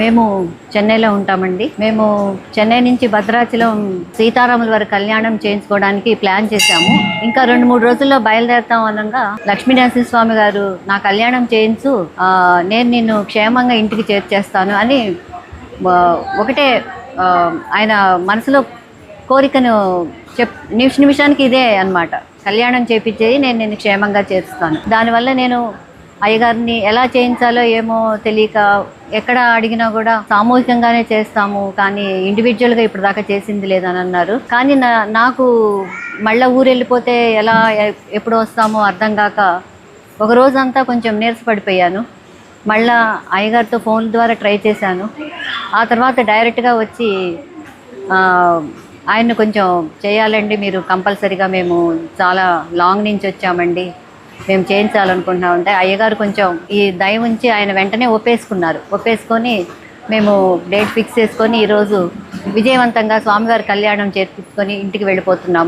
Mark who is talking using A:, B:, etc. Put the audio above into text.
A: మేము చెన్నైలో ఉంటామండి. మేము చెన్నై నుంచి భద్రాచలం సీతారాముల వారి కళ్యాణం చేయించుకోవడానికి ప్లాన్ చేశాము. ఇంకా రెండు మూడు రోజుల్లో బయలుదేరుతాం అనగా లక్ష్మీనరసింహ స్వామి గారు నా కళ్యాణం చేయించు నేను నిన్ను క్షేమంగా ఇంటికి చేర్చేస్తాను అని ఒకటే ఆయన మనసులో కోరికను చెప్ నిమిష నిమిషానికి ఇదే అన్నమాట. కళ్యాణం చేపించేది నేను నేను క్షేమంగా చేస్తాను దానివల్ల నేను అయ్యగారిని ఎలా చేయించాలో ఏమో తెలియక ఎక్కడ అడిగినా కూడా సామూహికంగానే చేస్తాము కానీ ఇండివిజువల్గా ఇప్పుడు దాకా చేసింది లేదని అన్నారు. కానీ నా నాకు మళ్ళీ ఊరు వెళ్ళిపోతే ఎలా ఎప్పుడు వస్తామో అర్థం కాక ఒక రోజంతా కొంచెం నీరసపడిపోయాను మళ్ళా అయ్యగారితో ఫోన్ ద్వారా ట్రై చేశాను. ఆ తర్వాత డైరెక్ట్గా వచ్చి ఆయన్ని కొంచెం చేయాలండి మీరు కంపల్సరీగా మేము చాలా లాంగ్ నుంచి వచ్చామండి. మేము చేయించాలనుకుంటున్నామంటే అయ్యగారు కొంచెం ఈ దయ ఉంచి ఆయన వెంటనే ఒప్పేసుకున్నారు. ఒప్పేసుకొని మేము డేట్ ఫిక్స్ చేసుకొని ఈరోజు విజయవంతంగా స్వామివారి కళ్యాణం చేర్పించుకొని ఇంటికి వెళ్ళిపోతున్నాము.